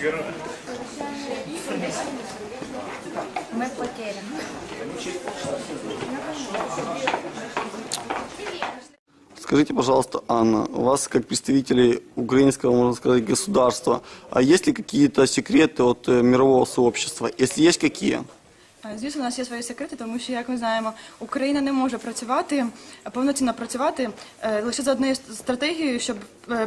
Мы потеряны. Скажите, пожалуйста, Анна, у вас как представителей украинского, можно сказать, государства, а есть ли какие-то секреты от э, мирового сообщества? Если есть, какие? Е, Звісно, у нас є свої секрети, тому що, як ми знаємо, Україна не може працювати, е, повноцінно працювати е, лише за однією стратегією, щоб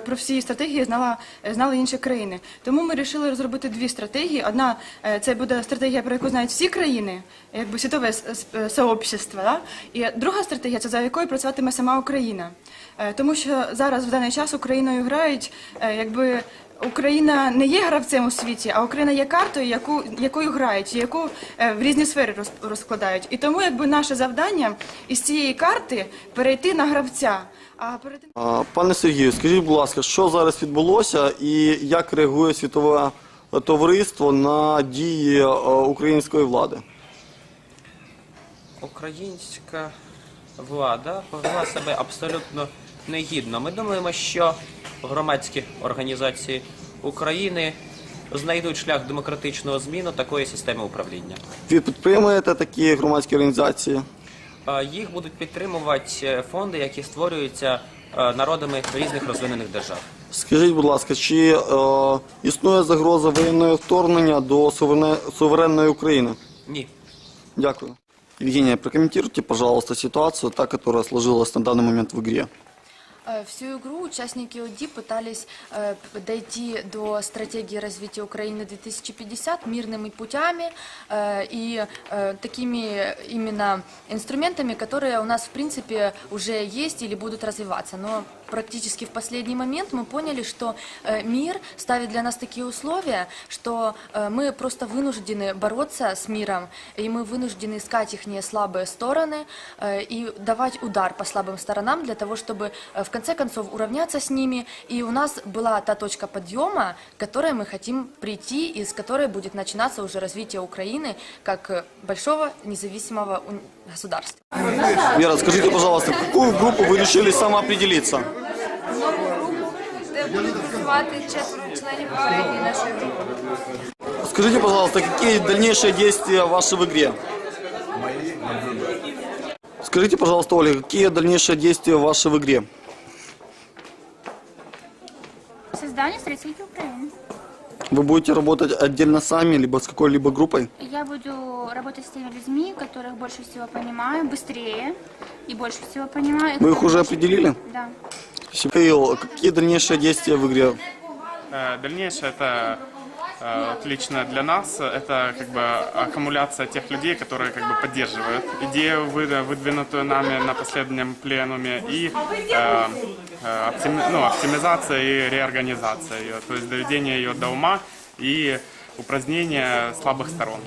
про всі стратегії знала, знали інші країни. Тому ми вирішили розробити дві стратегії. Одна це буде стратегія, про яку знають всі країни, якби світове сообщество. Да? І друга стратегія це за якою працюватиме сама Україна. Тому що зараз в даний час Україною грають якби. Україна не є гравцем у світі, а Україна є картою, яку, якою грають, яку е, в різні сфери роз, розкладають. І тому якби наше завдання із цієї карти перейти на гравця. А перед А, Пане Сергію, скажіть, будь ласка, що зараз відбулося і як реагує світове товариство на дії е, української влади? Українська влада повела себе абсолютно негідно. Ми думаємо, що громадські організації України знайдуть шлях демократичного зміну такої системи управління. Ви підтримуєте такі громадські організації? Е, Їх будуть підтримувати е, фонди, які створюються е, народами різних розвинених держав. Скажіть, будь ласка, чи е, існує загроза воєнного вторгнення до суверенне- суверенної України? Ні. Дякую. Евгения, прокомментируйте, пожалуйста, ситуацию, та, которая сложилась на данный момент в игре. Э, Всю игру участники ОДИ пытались э, дойти до стратегии развития Украины 2050 мирными путями э, и такими именно инструментами, которые у нас в принципе уже есть или будут развиваться. Но практически в последний момент мы поняли, что э, мир ставит для нас такие условия, что э, мы просто вынуждены бороться с миром, и мы вынуждены искать их слабые стороны э, и давать удар по слабым сторонам для того, чтобы в конце концов уравняться с ними. И у нас была та точка подъема, к которой мы хотим прийти, и с которой будет начинаться уже развитие Украины как большого независимого государства. Вера, скажите, пожалуйста, какую группу вы решили самоопределиться? де будуть працювати четверо членів попередньої нашої групи. Скажите, пожалуйста, какие дальнейшие действия ваши в игре? Скажите, пожалуйста, Ольга, какие дальнейшие действия ваши в игре? Создание строительства Украины. Вы будете работать отдельно сами, либо с какой-либо группой? Я буду работать с теми людьми, которых больше всего понимаю, быстрее и больше всего понимаю. Вы Кто их уже больше- определили? Да. Михаил, какие дальнейшие действия в игре? Э, Дальнейшее это э, вот лично для нас это как бы аккумуляция тех людей, которые как бы поддерживают идею, вы- выдвинутую нами на последнем пленуме, и э, э, оптими- ну, оптимизация и реорганизация ее, то есть доведение ее до ума и упразднение слабых сторон.